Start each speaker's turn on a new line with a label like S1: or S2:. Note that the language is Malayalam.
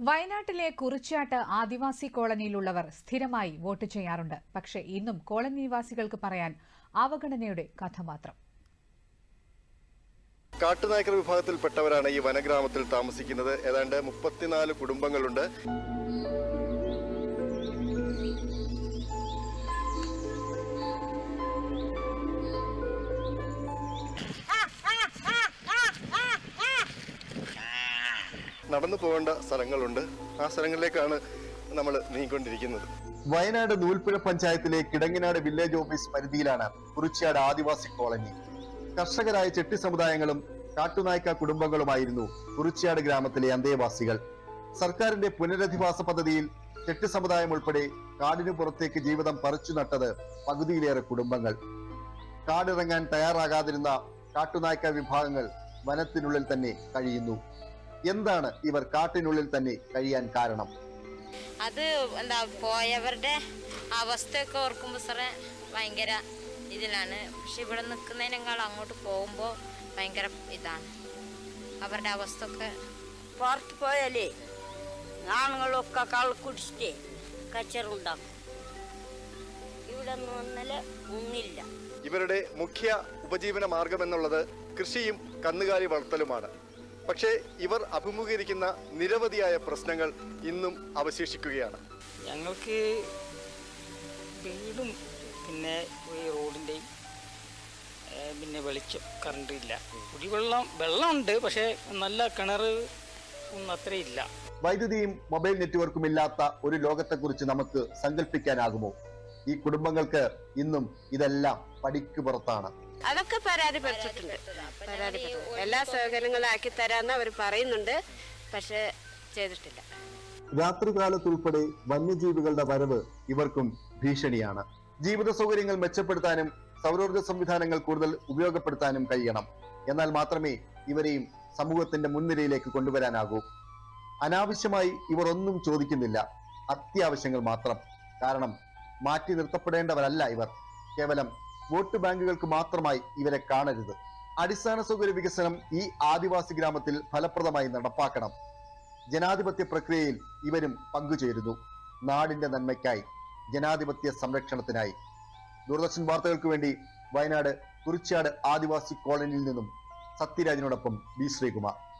S1: വയനാട്ടിലെ കുറിച്ചാട്ട് ആദിവാസി കോളനിയിലുള്ളവർ സ്ഥിരമായി വോട്ട് ചെയ്യാറുണ്ട്. പക്ഷേ ഇന്നും കോളനി നിവാസികൾക്ക് പറയാൻ അവഗണനയുടെ കഥ മാത്രം.
S2: കാട്ടുനായ്ക്കർ വിഭാഗത്തിൽപ്പെട്ടവരാണ് ഈ വനഗ്രാമത്തിൽ താമസിക്കുന്നത്. ഏതാണ്ട് മുപ്പത്തിനാല് കുടുംബങ്ങളുണ്ട്. നടന്നു പോകേണ്ട സ്ഥലങ്ങളുണ്ട്. ആ സ്ഥലങ്ങളിലേക്കാണ് നമ്മൾ നീങ്ങിക്കൊണ്ടിരിക്കുന്നത്. വയനാട് നൂൽപ്പുഴ പഞ്ചായത്തിലെ കിടങ്ങിനാട് വില്ലേജ് ഓഫീസ് പരിധിയിലാണ് കുറിച്യാട് ആദിവാസി കോളനി. കർഷകരായ ചെട്ടി സമുദായങ്ങളും കാട്ടുനായ്ക്ക കുടുംബങ്ങളുമായിരുന്നു കുറിച്യാട് ഗ്രാമത്തിലെ അന്തേവാസികൾ. സർക്കാരിന്റെ പുനരധിവാസ പദ്ധതിയിൽ ചെട്ടി സമുദായം ഉൾപ്പെടെ കാടിനു പുറത്തേക്ക് ജീവിതം പറിച്ചു നട്ടത് പകുതിയിലേറെ കുടുംബങ്ങൾ. കാടിറങ്ങാൻ തയ്യാറാകാതിരുന്ന കാട്ടുനായ്ക്ക വിഭാഗങ്ങൾ വനത്തിനുള്ളിൽ തന്നെ കഴിയുന്നു. എന്താണ് ഇവർ കാട്ടിനുള്ളിൽ തന്നെ കഴിയാൻ കാരണം?
S3: അത് എന്താ പോയവരുടെ അവസ്ഥയൊക്കെ ഓർക്കുമ്പോൾ സാറേ ഭയങ്കര ഇതിലാണ്. പക്ഷെ ഇവിടെ നിൽക്കുന്നതിനേക്കാൾ അങ്ങോട്ട് പോകുമ്പോൾ ഭയങ്കര ഇതാണ്. അവരുടെ അവസ്ഥ ഒക്കെ
S4: പുറത്ത് പോയാലേ ആണുങ്ങളൊക്കെ കള്ള് കുടിച്ചിട്ട് കച്ചറുണ്ടാക്കും ഇവിടെ നിന്ന് ഒന്നില്ല.
S2: ഇവരുടെ മുഖ്യ ഉപജീവന മാർഗം എന്നുള്ളത് കൃഷിയും കന്നുകാലി വളർത്തലുമാണ്. പക്ഷേ ഇവർ അഭിമുഖീകരിക്കുന്ന നിരവധിയായ പ്രശ്നങ്ങൾ ഇന്നും അവശേഷിക്കുകയാണ്.
S5: ഞങ്ങൾക്ക് വീടും പിന്നെ ഈ റോഡിന്റെയും പിന്നെ വെളിച്ചം കറണ്ട് ഇല്ല. കുടിവെള്ളം വെള്ളമുണ്ട് പക്ഷേ നല്ല കിണർ ഒന്നും അത്ര ഇല്ല
S2: വൈദ്യുതിയും മൊബൈൽ നെറ്റ്വർക്കും ഇല്ലാത്ത ഒരു ലോകത്തെക്കുറിച്ച് നമുക്ക് സങ്കല്പിക്കാനാകുമോ? ഈ കുടുംബങ്ങൾക്ക് ഇന്നും ഇതെല്ലാം പടിക്ക് പുറത്താണ്.
S6: അതൊക്കെ പരാതിപ്പെട്ടിട്ടുണ്ട് പരാതിപ്പെട്ടു എല്ലാ സൗകര്യങ്ങളും ആക്കി തരാമെന്ന് അവർ പറയുന്നുണ്ട്. പക്ഷെ ചെയ്തിട്ടില്ല.
S2: രാത്രികാലത്തുൾപ്പെടെ വന്യജീവികളുടെ വരവ് ഇവർക്കും ഭീഷണിയാണ്. ജീവിത സൗകര്യങ്ങൾ മെച്ചപ്പെടുത്താനും സൗരോർജ സംവിധാനങ്ങൾ കൂടുതൽ ഉപയോഗപ്പെടുത്താനും കഴിയണം. എന്നാൽ മാത്രമേ ഇവരെയും സമൂഹത്തിന്റെ മുൻനിരയിലേക്ക് കൊണ്ടുവരാനാകൂ. അനാവശ്യമായി ഇവർ ഒന്നും ചോദിക്കുന്നില്ല. അത്യാവശ്യങ്ങൾ മാത്രം. കാരണം മാറ്റി നിർത്തപ്പെടേണ്ടവരല്ല ഇവർ. കേവലം വോട്ട് ബാങ്കുകൾക്ക് മാത്രമായി ഇവരെ കാണരുത്. അടിസ്ഥാന സൗകര്യ വികസനം ഈ ആദിവാസി ഗ്രാമത്തിൽ ഫലപ്രദമായി നടപ്പാക്കണം. ജനാധിപത്യ പ്രക്രിയയിൽ ഇവരും പങ്കുചേരുന്നു. നാടിന്റെ നന്മയ്ക്കായി ജനാധിപത്യ സംരക്ഷണത്തിനായി. ദൂരദർശൻ വാർത്തകൾക്ക് വേണ്ടി വയനാട് കുറിച്ചാട് ആദിവാസി കോളനിയിൽ നിന്നും സത്യരാജിനോടൊപ്പം ബി ശ്രീകുമാർ.